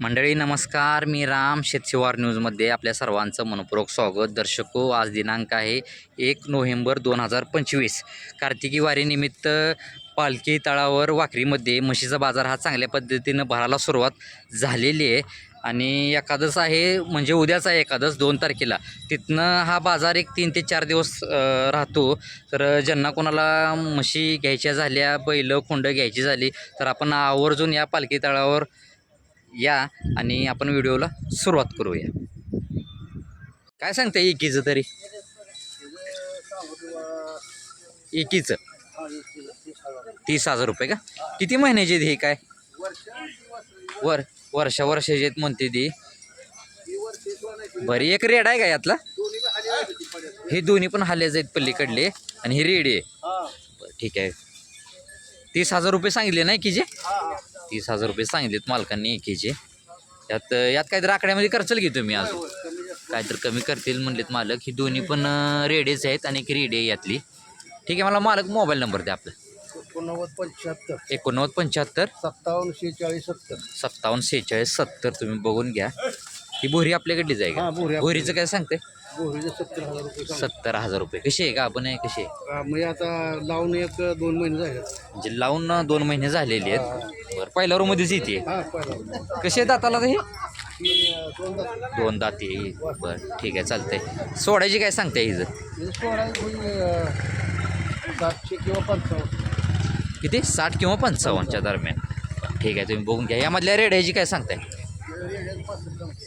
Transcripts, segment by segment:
मंडळी नमस्कार. मी राम शेतशिवार न्यूजमध्ये आपल्या सर्वांचं मनपूर्वक स्वागत. दर्शको आज दिनांक आहे एक नोव्हेंबर दोन हजार पंचवीस. कार्तिकी वारीनिमित्त पालखी तळावर वाकरीमध्ये म्हशीचा बाजार हा चांगल्या पद्धतीनं भरायला सुरुवात झालेली आहे. आणि एकादस आहे म्हणजे उद्याच आहे एकादस दोन तारखेला. तिथनं हा बाजार एक तीन ते चार दिवस राहतो. तर ज्यांना कोणाला म्हशी घ्यायच्या झाल्या बैलं खोंड घ्यायची झाली तर आपण आवर्जून या पालखी तळावर या आणि आपण व्हिडिओला सुरुवात करूया. काय सांगता एकीचं तरी? एकीचं? तीस हजार रुपये का? किती महिन्याची आहेत हे काय? वर वर्षा वर्षाची आहेत म्हणते ती. बरी एक रेड आहे का यातला? हे दोन्ही पण हाल्याच आहेत पल्लीकडले आणि हे रेड आहे. ठीक आहे. तीस हजार रुपये सांगितले नाही की जे? तीस हजार रुपये सांगितलेत मालकांनी एकीचे यात यात काहीतरी आकड्यामध्ये करचाल की तुम्ही अजून. काहीतरी कमी करतील म्हणलेत मालक. ही दोन्ही पण रेडीच आहेत आणि एक रेडी यातली. ठीक आहे मला मालक मोबाईल नंबर द्या आपला. एकोणनव्वद पंच्याहत्तर. एकोणनव्वद पंच्याहत्तर. सत्तावन्न शेहेचाळीस सत्तर. सत्तावन्न सेहेचाळीस सत्तर तुम्ही बघून घ्या. ही बोरी आपल्याकडलीच आहे का. बोरीचं काय सांगते सत्तर हजार रुपये सांग. सत्तर हजार रुपये. कशी आहे का? आपण आहे कशी आहे? हा, म्हणजे आता लावून एक दोन महिने झाले. म्हणजे लावून दोन महिने झालेले आहेत. बरं पहिल्या रूममध्येच येते. हा पहिला आहे दाताला हे अं, दोन दात. दोन दाती बरं ठीक आहे चालतंय. सोडायची काय सांगते हिचं? म्हणजे म्हणजे, अं, सातशे किंवा पंचावन्न. किती? साठ किंवा पंचावन्नच्या दरम्यान. ठीक आहे तुम्ही बघून घ्या. यामधल्या रेड्याची काय सांगताय?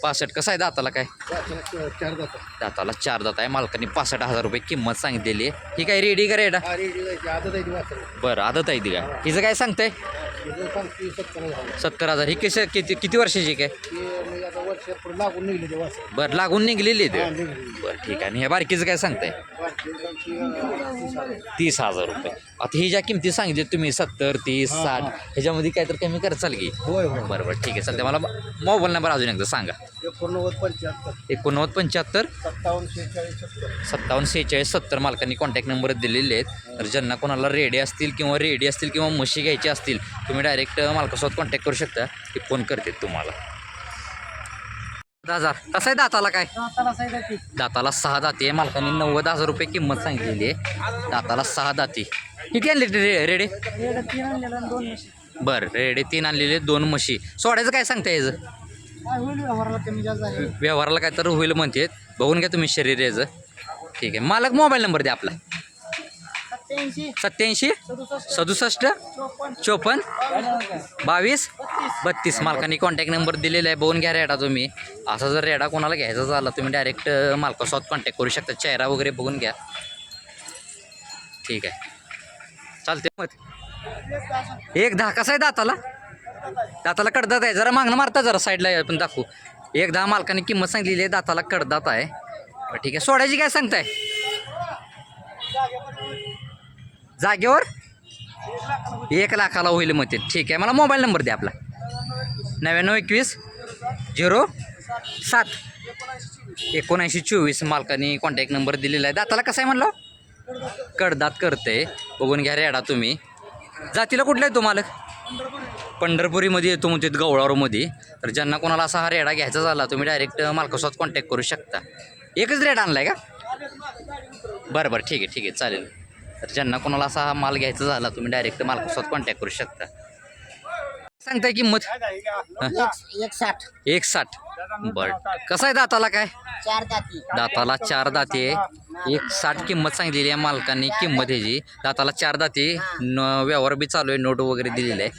पासष्ट कसं आहे दाताला काय? चार दाता दाताला चार दात आहे. मालकाने पासष्ट हजार रुपये किंमत सांगितलेली आहे. ही काय रेडी का रेडा? बरं आदत आहे ती काय हिचं काय सांगतंय? सत्तर हजार. ही कशी किती किती वर्षाची काय? लागून बरं लागून निघलेली आहे ते. बरं ठीक आहे. आणि ह्या बारकीचं काय सांगताय? तीस हजार रुपये. आता ही ज्या किमती सांगितली तुम्ही सत्तर तीस हा, साठ हा. ह्याच्यामध्ये काय तर कमी करचाल की? होय होय. बरं बरं ठीक आहे. चालते मला मोबाईल नंबर अजून एकदा सांगा. एकोणनव्वद पंच्याहत्तर. एकोणनव्वद पंच्याहत्तर? सत्तावन्न शेहेचाळीस सत्तर. सत्तावन्न सेहेचाळीस सत्तर मालकांनी कॉन्टॅक्ट नंबर दिलेले आहेत. तर ज्यांना कोणाला रेडी असतील किंवा रेडी असतील किंवा म्हशी घ्यायची असतील तुम्ही डायरेक्ट मालकासोबत कॉन्टॅक्ट करू शकता. ते फोन करते तुम्हाला. हजार कसं आहे दाताला काय? दाताला सहा दाती आहे. मालकांनी नव्वद हजार रुपये किंमत सांगितलेली आहे. दाताला सहा दाती. किती आणले रे रेडे? बरं रेडे तीन आणलेले दोन म्हशी. सोडायचं काय सांगता याचं? व्यवहाराला काय तर होईल म्हणते बघून घ्या तुम्ही शरीर याचं. ठीक आहे. मालक मोबाईल नंबर द्या आपला. सत्याऐंशी. सदुसष्ट. चोपन्न. बावीस? बत्तीस. मालकांनी कॉन्टॅक्ट नंबर दिलेला आहे. बघून घ्या रेडा तुम्ही. असा जर रेडा कोणाला घ्यायचा झाला तुम्ही डायरेक्ट मालकासोबत कॉन्टॅक्ट करू शकता. चेहरा वगैरे बघून घ्या. ठीक आहे. चालते मग एक दहा कसा आहे दाताला? दाताला कडदात आहे. जरा मागणं मारता जरा साईडला आपण दाखवू. एक दहा मालकाने किंमत सांगितलेली आहे. दाताला कडदात आहे. ठीक आहे. सोडायची काय सांगताय? जागेवर? एक लाखाला होईल मग ते. ठीक आहे. मला मोबाईल नंबर द्या आपला. नव्याण्णव एकवीस झिरो सात. एकोणऐंशी चोवीस. मालकाने कॉन्टॅक्ट नंबर दिलेला आहे. दाताला कसं आहे म्हणलं? कडदात करते बघून घ्या रेडा तुम्ही. जातीला कुठला आहे तो मालक? पंढरपुरीमध्ये येतो म्हणजे गवळावरमध्ये. तर ज्यांना कोणाला असा हा रेडा घ्यायचा झाला तुम्ही डायरेक्ट मालकासोबत कॉन्टॅक्ट करू शकता. एकच रेडा आणला आहे का? बरं बरं. ठीक आहे ठीक आहे. चालेल. तर ज्यांना कोणाला असा हा माल घ्यायचा झाला तुम्ही डायरेक्ट मालकासोबत कॉन्टॅक्ट करू शकता. सांगताय किंमत? एक साठ. एक साठ. बरं. कसं आहे दाताला काय? चार दाती. दाताला चार दाती एक साठ किंमत सांगितलेली आहे मालकांनी किंमत ह्याची. दाताला चार दाती. न व्यवहार बी चालू आहे नोट वगैरे दिलेलं आहे.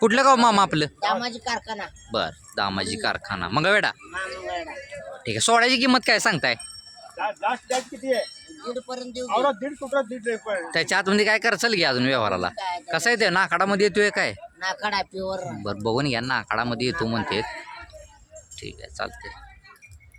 कुठलं गाव मामा आपलं? दामाजी कारखाना. बर दामाजी कारखाना. मंगळवेडा महामंगळवेढा. ठीक आहे सोळाची किंमत काय सांगताय? दीड पर्यंत देऊ दे. त्याच्या आतमध्ये काय करचाल की अजून व्यवहाराला? कसं आहे ते नाकाडामध्ये येतोय काय? नाकडा प्युअर बरं बघून घ्या नाकाडामध्ये येतो म्हणते. ठीक आहे चालते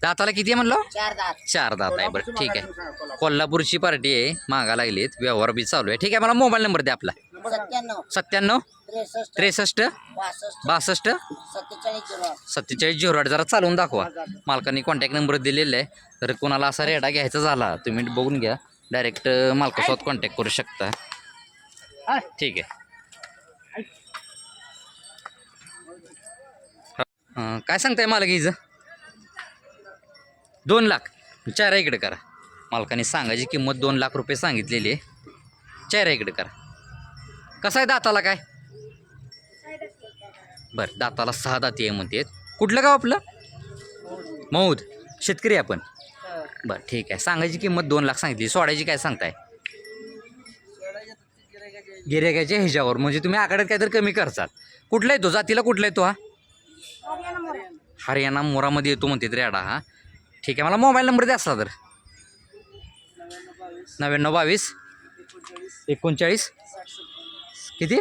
दाताला किती आहे म्हणलं? चार दात. चार दात आहे. बरं ठीक आहे. कोल्हापूरची पार्टी आहे मागा लागलीत. व्यवहार बी चालू आहे. ठीक आहे मला मोबाईल नंबर द्या आपला. सत्त्याण्णव. सत्त्याण्णव? त्रेसष्ट. त्रेसष्ट? बासष्ट. बासष्ट? सत्तेचाळीस झिरो सत्तेचाळीस झिरो आठ जरा चालवून दाखवा. मालकांनी कॉन्टॅक्ट नंबर दिलेला आहे. तर कोणाला असा रेडा घ्यायचा झाला तुम्ही बघून घ्या. डायरेक्ट मालकासोबत कॉन्टॅक्ट करू शकता. ठीक आहे. काय सांगताय मला हिचं? दोन लाख. चार इकडे करा. मालकाने सांगायची किंमत दोन लाख रुपये सांगितलेली आहे. चार इकडे करा. कसा आहे दाताला काय? बरं दाताला सहा दाती आहे म्हणते कुठलं गाव आपलं? मौद शेतकरी आपण. बरं ठीक आहे. सांगायची किंमत दोन लाख सांगितली. सोडायची काय सांगताय? गिरेगाच्या ह्याच्यावर. म्हणजे तुम्ही आकड्यात काहीतरी कमी करचाल कुठला आहे तो जातीला कुठला आहे तो हा? हरियाणा मोरामध्ये येतो म्हणते रेडा हा. ठीक आहे मला मोबाईल नंबर द्या असला तर. नव्याण्णव बावीस. एकोणचाळीस. किती?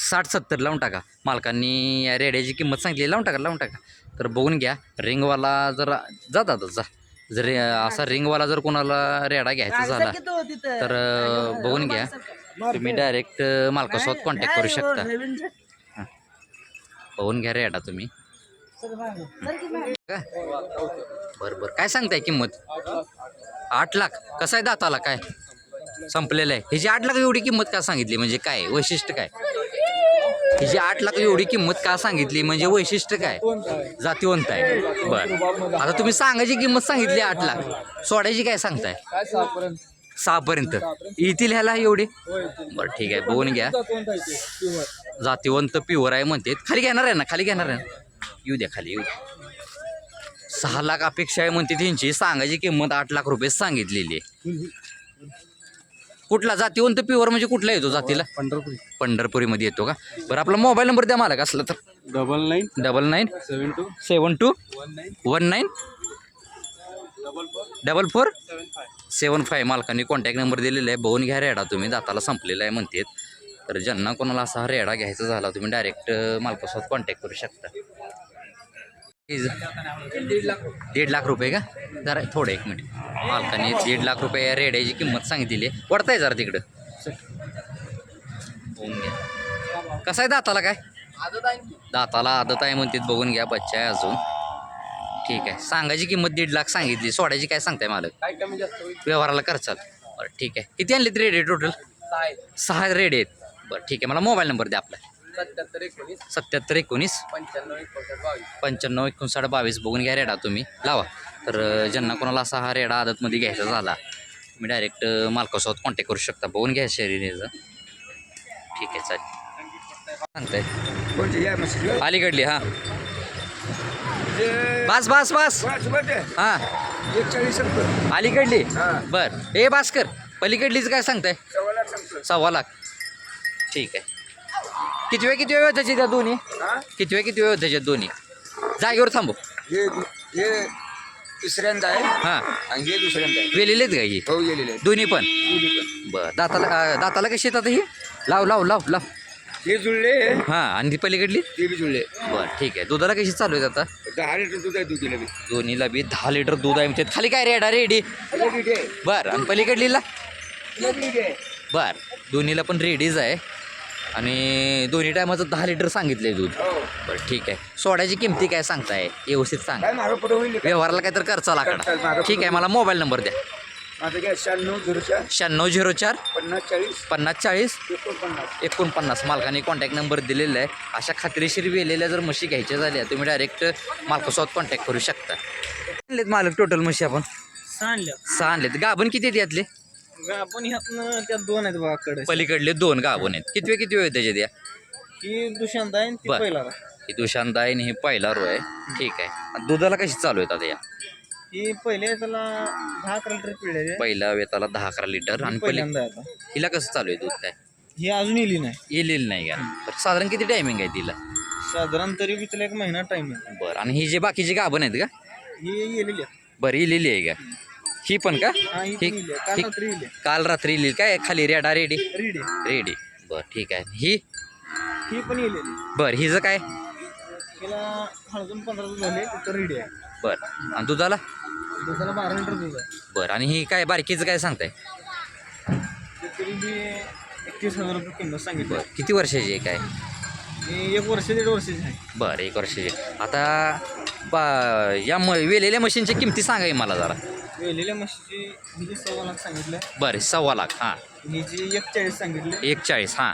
साठ सत्तर. लावून टाका. मालकांनी या रेड्याची किंमत सांगितली लावून टाका लावून टाका. तर बघून घ्या रिंगवाला जर जातात जा. जर असा रिंगवाला जर कोणाला रेडा घ्यायचा झाला तर अं, बघून घ्या. तुम्ही डायरेक्ट मालकासोबत कॉन्टॅक्ट करू शकता. हां बघून घ्या रेडा तुम्ही. का? बरं बरं. काय सांगताय किंमत? आठ लाख. कसं आहे दाताला काय? संपलेलं आहे. ह्याची आठ लाख एवढी किंमत का सांगितली? म्हणजे काय? वैशिष्ट्य काय? हिची आठ लाख एवढी किंमत का सांगितली? म्हणजे वैशिष्ट्य काय? जातीवंत आहे. बरं. आता तुम्ही सांगायची किंमत सांगितली आठ लाख. सोडायची काय सांगताय? सहापर्यंत. येतील ह्याला एवढी? बरं ठीक आहे. बघून घ्या. जातीवंत प्युअर आहे म्हणते. खाली घेणार आहे ना? खाली घेणार आहे ना? येऊ द्या खाली येऊ सहा लाख अपेक्षा आहे म्हणते त्यांची. सांगायची किंमत आठ लाख रुपये सांगितलेली आहे. कुठला? जातीवंत प्युअर म्हणजे कुठला येतो जातीला? पंढरपूर. पंढरपुरीमध्ये येतो का? बरं आपला मोबाईल नंबर द्या मला असला तर. Double nine double nine seven two seven two one nine one nine double four seven five मालकांनी कॉन्टॅक्ट नंबर दिलेला आहे. बघून घ्या रेडा तुम्ही. दाताला संपलेला आहे म्हणतात. तर ज्यांना कोणाला असा हा रेडा घ्यायचा झाला तुम्ही डायरेक्ट मालकासोबत कॉन्टॅक्ट करू शकता. दीड लाख रुपये का? जरा थोडं एक मिनिट. मालकाने दीड लाख रुपये या रेड्याची किंमत सांगितलेली आहे. वाढताय जरा तिकडं. बघून घ्या. कसं आहे दाताला काय? दाताला आदत आहे म्हणतात बघून घ्या बच्चा आहे अजून. ठीक आहे. सांगायची किंमत दीड लाख सांगितली. सोडायची काय सांगताय मालक? व्यवहाराला करचाल बरं ठीक आहे. किती आणले रेड आहे टोटल सहा सहा रेड आहेत. बरं ठीक आहे. मला मोबाईल नंबर द्या आपला. सत्याहत्तर एकोणीस सत्याहत्तर एकोणीस पंच्याण्णव एकोणसाठ बावीस. पंच्याण्णव एकोणसाठ बावीस बघून घ्या रेडा तुम्ही. लावा. तर ज्यांना कोणाला असा हा रेडा आदतमध्ये घ्यायचा झाला तुम्ही डायरेक्ट मालकासोबत कॉन्टॅक्ट करू शकता. बघून घ्या शरीरेचं ठीक आहे चालेल. सांगताय. कोणती? या मशीन अलीकडली हां. बस बस बस. हां. एकचाळीस अलीकडली? हां. बर. ए भास्कर पलीकडलीच काय सांगताय? सव्वा लाख सांगतो सव्वा लाख. ठीक आहे. किती वेळ किती वेळ त्याची त्या दोन्ही? हा? किती वेळ किती वेळ त्याच्यात दोन्ही? जागेवर थांबू. हे हे तिसऱ्यांदा आहे. हां. आणि हे दुसऱ्यांदा आहे. वेलेलेच का ही? हो गेलेले आहेत. दोन्ही पण? दोन्ही पण. बर दाताला अं, दाताला कशी येतात ही? लाव लाव लाव लाव. हे जुळले. हां आणि ती पलीकडली? ते बी जुळले. बर ठीक आहे. दुधाला कशी चालू आहेत आता? दहा लिटर दूध आहे दुधीला बी. दोन्हीला बी दहा लिटर दूध आहे म्हणजे खाली काय रेडा रेडी? रेडी आहे. बर आणि पलीकडलीला? रेडी आहे. बर दोन्हीला पण रेडीच आहे. आणि दोन्ही टायमाचं दहा लिटर सांगितलंय दूध. हो बरं ठीक आहे. सोड्याची किमती काय सांगताय? व्यवस्थित सांग? व्यवहाराला काय तर खर्चा लागणार ठीक आहे मला मोबाईल नंबर द्या. शहाण्णव झिरो चार. शहाण्णव झिरो चार पन्नास चाळीस. पन्नास चाळीस एकोणपन्नास. मालकाने कॉन्टॅक्ट नंबर दिलेला आहे. अशा खात्रीशीर वेलेल्या जर म्हशी घ्यायच्या झाल्या तुम्ही डायरेक्ट मालकासोबत कॉन्टॅक्ट करू शकता. आणलेत मालक टोटल म्हशी आपण? सहा आणलेत. गाभण किती आहेत यातले? आपण ह्यातनं त्यात दोन आहेत बघा कडे. पलीकडले दोन गाभण आहेत. किती वेळ किती वेळ त्याच्यात या ही दुष्यंत आहे आणि ती बर. पहिला ही दुशांत आहे आणि ही पहिला रो आहे. ठीक आहे. आणि दुधाला कशी चालू आहेत आता या? ही पहिले त्याला दहा अकरा लिटर पिळले पहिल्या वेताला दहा अकरा लिटर आणि पली पहिल्यांदा आहे आता. हिला कसं चालू आहे दूध काय? ही अजून येली नाही. येलेलं नाही का? तर साधारण किती टायमिंग आहे तिला? साधारण तरी बी तिला एक महिना टाइम आहे. बरं आणि ही जे बाकीचे गाभण आहेत का? ही येलेली आहे बरं इलेली आहे का? ही पण का? येली आहे. काल रात्री इली काय खाली रेडा रेडी? Ready ready. बरं ठीक आहे. ही? ही पण बरं हिचं काय? बरं. आणि दुधाला? बारा लिटर दूध बरं आणि ही काय बारकीचं काय सांगताय? एकतीस हजार रुपये किंमत सांगितली. बरं किती वर्षाची आहे काय? एक वर्ष दीड वर्षाची आहे. बरं एक वर्षाची आता बा या म वेलेल्या मशीनच्या किमती सांगा मला जरा. वेलेल्या म्हशीची ही जी सव्वा लाख सांगितलं. बरं सव्वा लाख हां. ही जी एकचाळीस सांगितली. एक चाळीस हां.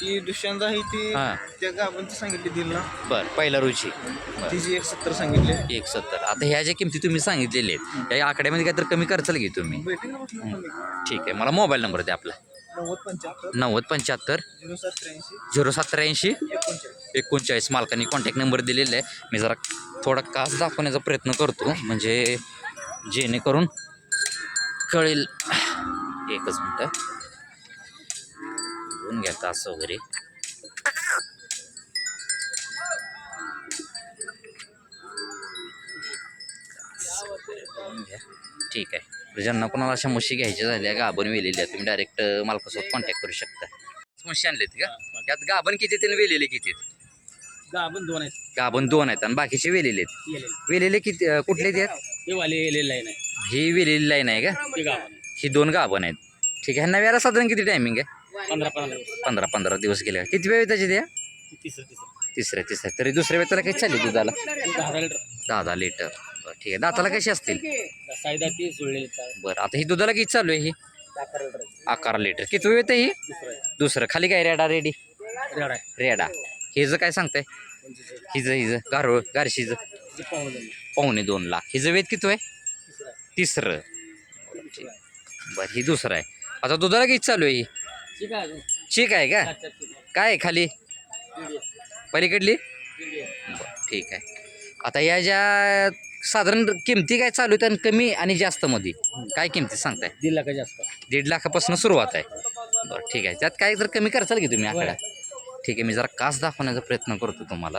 ती दुष्यंत आहे ती हां. त्या सांगितली दीड लाख बरं पहिला रुची. बरं. तिची एक सत्तर सांगितली. एक सत्तर. आता ह्या ज्या किमती तुम्ही सांगितलेल्या आहेत या आकड्यामध्ये काहीतरी कमी करचाल की तुम्ही. ना ठीक आहे मला मोबाईल नंबर द्या आपला. नव्वद पंच्याहत्तर नव्वद पंच्याहत्तर झिरो सात त्र्याऐंशी. झिरो सात त्र्याऐंशी. एकोणचाळीस. एकोणचाळीस. मालकांनी कॉन्टॅक्ट नंबर दिलेला आहे. मी जरा थोडा कास दाखवण्याचा प्रयत्न करतो. म्हणजे जेणेकरून कळेल. एकच मिनटं. घेऊन घ्या कास वगैरे. ठीक आहे. ज्यांना कोणाला अशा म्हशी घ्यायच्या झाल्या गाभण वेलेल्या तुम्ही डायरेक्ट मालकासोबत कॉन्टॅक्ट करू शकता. म्हशी आणलेत का? त्यात गाभण किती त्याने वेलेले किती? गाभण दोन आहेत. गाभण दोन आहेत आणि बाकीचे वेलेले आहेत. वेलेले. किती अं, कुठले ते आहेत? ते वाले गेलेले आहे. ही वेलेली लाईन आहे का? ते गाभण ही दोन गाभण आहेत. ठीक आहे नव्याला साधारण किती टायमिंग आहे? पंधरा पंधरा पंधरा पंधरा दिवस गेले किती वेळ त्याची द्या तिसरं तिसरं. तिसऱ्या तिसऱ्या तरी दुसऱ्या वेळेला काही चालली दुधाला? दहा लिटर दहा दहा लिटर बरं ठीक आहे. दाताला कशी असतील? साईदा ती सोडलेली बरं आता ही दुधाला किती चालू आहे ही? अकरा लिटर अकरा लिटर किती वेळ ही दुसरं. खाली काय रेडा रेडी? रेड आहे. रेडा. हिचं काय सांगताय? हिचं हिचं. गारवळ गारशीचं. पाहुणे दोन लाख. हिचं वेद किती आहे तिसरं. बरं, ठीक. बरं ही दुसरं आहे. आता दुधाला किती चालू आहे ही? ठीक आहे का. काय आहे खाली. पलीकडली? ठीक आहे. आता या ज्या साधारण किमती काय चालू आहेत आणि कमी आणि जास्त मध्ये? काय किमती सांगताय? दीड लाख जास्त दीड लाखापासून सुरुवात आहे. बरं ठीक आहे. त्यात काय जर कमी करचाल की तुम्ही आकडा? ठीक आहे मी जरा कास दाखवण्याचा प्रयत्न करतो तुम्हाला.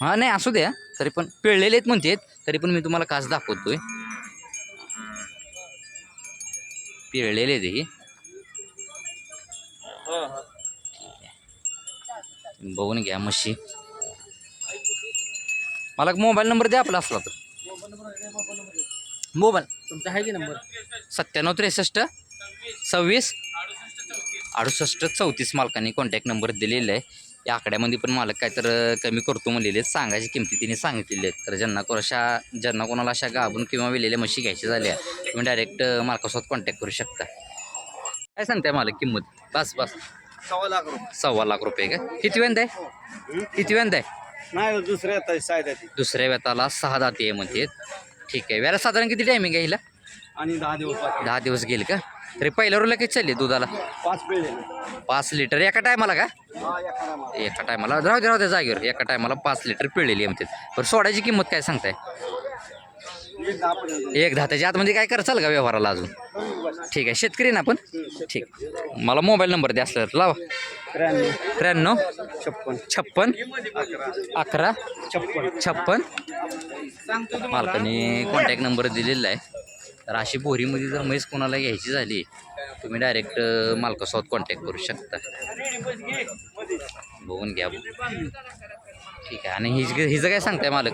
हां नाही असू द्या तरी पण पिळलेले आहेत म्हणतेत तरी पण मी तुम्हाला कास दाखवतोय. पिळलेले आहेत ही. बघून घ्या म्हशी मला मोबाईल नंबर द्या आपला असला तर. मोबाईल. तुमचा आहे की नंबर? सत्त्याण्णव त्रेसष्ट सव्वीस अडुसष्ट चौतीस मालकांनी कॉन्टॅक्ट नंबर दिलेला आहे. या आकड्यामध्ये पण मालक काय तर कमी करतो म्हणलेले आहेत. सांगायची किमती तिने सांगितलेली आहेत. तर ज्यांना को- अशा ज्यांना कोणाला अशा गाभून किंवा वेलेल्या म्हशी घ्यायच्या झाल्या तुम्ही डायरेक्ट मालकासोबत कॉन्टॅक्ट करू शकता. काय सांगताय मालक किंमत? बस बस. सव्वा लाख रुपये. सव्वा लाख रुपये का? किती वेंद आहे? किती वेंद आहे? नाही दुसऱ्या ती दुसऱ्या वेताला सहा दाती आहे म्हणते. ठीक आहे. वेळा साधारण किती टायमिंग आहे हिला? आणि दहा दिवस. दहा दिवस गेले का? तरी पहिल्या रोला किती चालली दुधाला. पाच पिळले पाच लिटर एका टायमाला का? हा एका टायमाला. राहू दे राहू दे जागेवर. एका टायमाला पाच लिटर पिळलेली आहे पण सोड्याची किंमत काय सांगताय? एक दहा त्याच्या आतमध्ये काय करचाल का व्यवहाराला अजून? ठीक आहे. शेतकरी ना आपण? ठीक. मला मोबाईल नंबर द्या असलं तर लावा. त्र्याण्णव. त्र्याण्णव. छप्पन. छप्पन. अकरा. छप्पन. छप्पन. मालकाने कॉन्टॅक्ट नंबर दिलेला आहे. तर अशी बोरीमध्ये जर म्हैस कोणाला घ्यायची झाली तुम्ही डायरेक्ट मालकासोबत कॉन्टॅक्ट करू शकता. बघून घ्या. ठीक आहे. आणि हिज हिचं काय सांगताय मालक?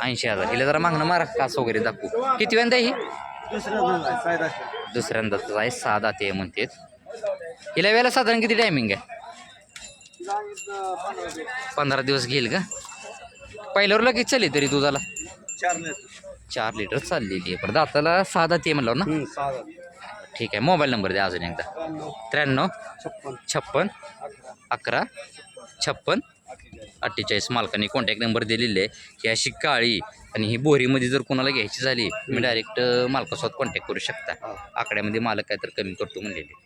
ऐंशी हजार. हिला जरा मागणं मारा कास वगैरे दाखवू. किती वेंदा ही? आहे दुसऱ्यांदा आहे सहा दाते आहे म्हणते हिला वेळेला साधारण किती टायमिंग आहे? पंधरा दिवस घेईल का? पहिल्यावर लगेच चले तरी दुधाला. चार लिटर चाललेली आहे. पण दाताला सहा दाती आहे म्हणलं ना? ठीक आहे मोबाईल नंबर द्या अजून एकदा. त्र्याण्णव छप्पन. छप्पन अकरा छप्पन अठ्ठेचाळीस. अठ्ठेचाळीस मालकांनी कॉन्टॅक्ट नंबर दिलेले आहे. ही अशी काळी आणि ही बोरीमध्ये जर कोणाला घ्यायची झाली तुम्ही डायरेक्ट मालकासोबत कॉन्टॅक्ट करू शकता. आकड्यामध्ये मालक काय तर कमी करतो म्हणलेले.